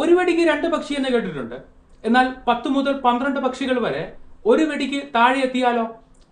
ഒരു വെടിക്ക് രണ്ട് പക്ഷി എന്ന് കേട്ടിട്ടുണ്ട്. എന്നാൽ പത്ത് മുതൽ പന്ത്രണ്ട് പക്ഷികൾ വരെ ഒരു വെടിക്ക് താഴെ എത്തിയാലോ?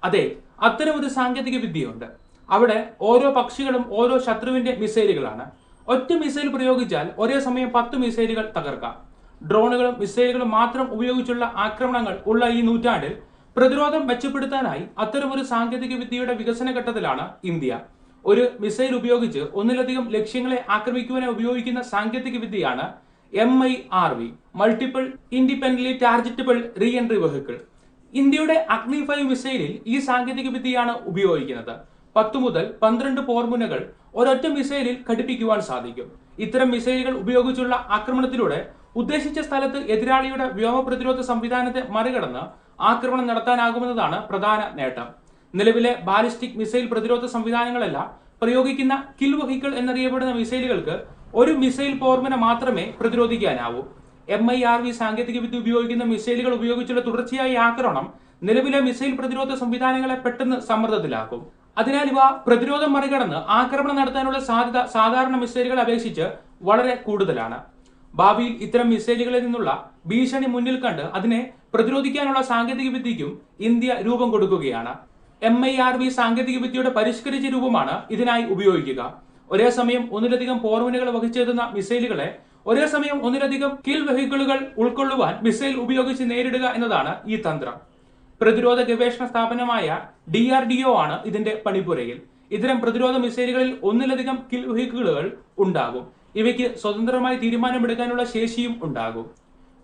അതെ അത്തരം ഒരു സാങ്കേതിക വിദ്യയുണ്ട്. അവിടെ ഓരോ പക്ഷികളും ഓരോ ശത്രുവിന്റെ മിസൈലുകളാണ്. ഒറ്റ മിസൈൽ പ്രയോഗിച്ചാൽ ഒരേ സമയം പത്ത് മിസൈലുകൾ തകർക്കാം. ഡ്രോണുകളും മിസൈലുകളും മാത്രം ഉപയോഗിച്ചുള്ള ആക്രമണങ്ങൾ ഉള്ള ഈ നൂറ്റാണ്ടിൽ പ്രതിരോധം മെച്ചപ്പെടുത്താനായി അത്തരമൊരു സാങ്കേതിക വിദ്യയുടെ വികസന ഘട്ടത്തിലാണ് ഇന്ത്യ. ഒരു മിസൈൽ ഉപയോഗിച്ച് ഒന്നിലധികം ലക്ഷ്യങ്ങളെ ആക്രമിക്കുവാനായി ഉപയോഗിക്കുന്ന സാങ്കേതിക വിദ്യയാണ് M I R V multiple independent targetable re entry vehicle ഇന്ത്യയുടെ അഗ്നി ഫൈവ് മിസൈലിൽ ഈ സാങ്കേതിക വിദ്യയാണ് ഉപയോഗിക്കുന്നത്. പത്ത് മുതൽ പന്ത്രണ്ട് പോർമുനകൾ ഒരൊറ്റ മിസൈലിൽ ഘടിപ്പിക്കുവാൻ സാധിക്കും. ഇത്തരം മിസൈലുകൾ ഉപയോഗിച്ചുള്ള ആക്രമണത്തിലൂടെ ഉദ്ദേശിച്ച സ്ഥലത്ത് എതിരാളിയുടെ വ്യോമ പ്രതിരോധ സംവിധാനത്തെ മറികടന്ന് ആക്രമണം നടത്താനാകുമെന്നതാണ് പ്രധാന നേട്ടം. നിലവിലെ ബാലിസ്റ്റിക് മിസൈൽ പ്രതിരോധ സംവിധാനങ്ങളെല്ലാം പ്രയോഗിക്കുന്ന കിൽ വെഹിക്കിൾ എന്നറിയപ്പെടുന്ന മിസൈലുകൾക്ക് ഒരു മിസൈൽ പോർമിനെ മാത്രമേ പ്രതിരോധിക്കാനാവൂ. എം ഐ ആർ വി സാങ്കേതിക വിദ്യ ഉപയോഗിക്കുന്ന മിസൈലുകൾ ഉപയോഗിച്ചുള്ള തുടർച്ചയായ ആക്രമണം നിലവിലെ മിസൈൽ പ്രതിരോധ സംവിധാനങ്ങളെ പെട്ടെന്ന് സമ്മർദ്ദത്തിലാക്കും. അതിനാൽ ഇവ പ്രതിരോധം മറികടന്ന് ആക്രമണം നടത്താനുള്ള സാധ്യത സാധാരണ മിസൈലുകളെ അപേക്ഷിച്ച് വളരെ കൂടുതലാണ്. ഭാവിയിൽ ഇത്തരം മിസൈലുകളിൽ നിന്നുള്ള ഭീഷണി മുന്നിൽ കണ്ട് അതിനെ പ്രതിരോധിക്കാനുള്ള സാങ്കേതിക വിദ്യയ്ക്കും ഇന്ത്യ രൂപം കൊടുക്കുകയാണ്. എം ഐ ആർ വി സാങ്കേതിക വിദ്യയുടെ പരിഷ്കരിച്ച രൂപമാണ് ഇതിനായി ഉപയോഗിക്കുക. ഒരേ സമയം ഒന്നിലധികം പോർവിനുകൾ വഹിച്ചെത്തുന്ന മിസൈലുകളെ ഒരേ സമയം ഒന്നിലധികം കിൽ വെഹിക്കിളുകൾ ഉൾക്കൊള്ളുവാൻ മിസൈൽ ഉപയോഗിച്ച് നേരിടുക എന്നതാണ് ഈ തന്ത്രം. പ്രതിരോധ ഗവേഷണ സ്ഥാപനമായ ഡി ആർ ഡി ഒ ആണ് ഇതിന്റെ പണിപ്പുരയിൽ ഇത്തരം പ്രതിരോധ മിസൈലുകളിൽ ഒന്നിലധികം കിൽ വെഹിക്കിളുകൾ ഉണ്ടാകും. ഇവയ്ക്ക് സ്വതന്ത്രമായി തീരുമാനമെടുക്കാനുള്ള ശേഷിയും ഉണ്ടാകും.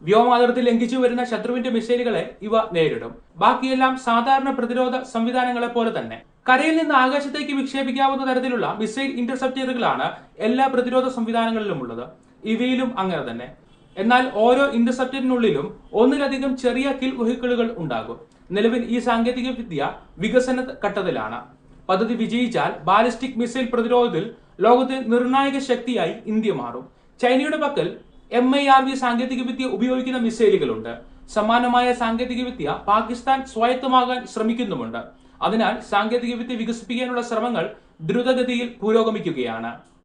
വ്യോമാതിർത്തി ലംഘിച്ചു വരുന്ന ശത്രുവിന്റെ മിസൈലുകളെ ഇവ നേരിടും. ബാക്കിയെല്ലാം സാധാരണ പ്രതിരോധ സംവിധാനങ്ങളെ പോലെ തന്നെ. കരയിൽ നിന്ന് ആകാശത്തേക്ക് വിക്ഷേപിക്കാവുന്ന തരത്തിലുള്ള മിസൈൽ ഇന്റർസെപ്റ്ററുകളാണ് എല്ലാ പ്രതിരോധ സംവിധാനങ്ങളിലും ഉള്ളത് ഇവയിലും അങ്ങനെ തന്നെ. എന്നാൽ ഓരോ ഇന്റർസെപ്റ്ററിനുള്ളിലും ഒന്നിലധികം ചെറിയ കിൽ വെഹിക്കിളുകൾ ഉണ്ടാകും. നിലവിൽ ഈ സാങ്കേതിക വിദ്യ വികസന ഘട്ടത്തിലാണ്. പദ്ധതി വിജയിച്ചാൽ ബാലിസ്റ്റിക് മിസൈൽ പ്രതിരോധത്തിൽ ലോകത്തെ നിർണായക ശക്തിയായി ഇന്ത്യ മാറും. ചൈനയുടെ പക്കൽ എം ഐ ആർ വി സാങ്കേതിക വിദ്യ ഉപയോഗിക്കുന്ന മിസൈലുകളുണ്ട്. സമാനമായ സാങ്കേതിക വിദ്യ പാകിസ്ഥാൻ സ്വായത്തമാകാൻ ശ്രമിക്കുന്നുമുണ്ട്. അതിനാൽ സാങ്കേതികവിദ്യ വികസിപ്പിക്കാനുള്ള ശ്രമങ്ങൾ ദ്രുതഗതിയിൽ പുരോഗമിക്കുകയാണ്.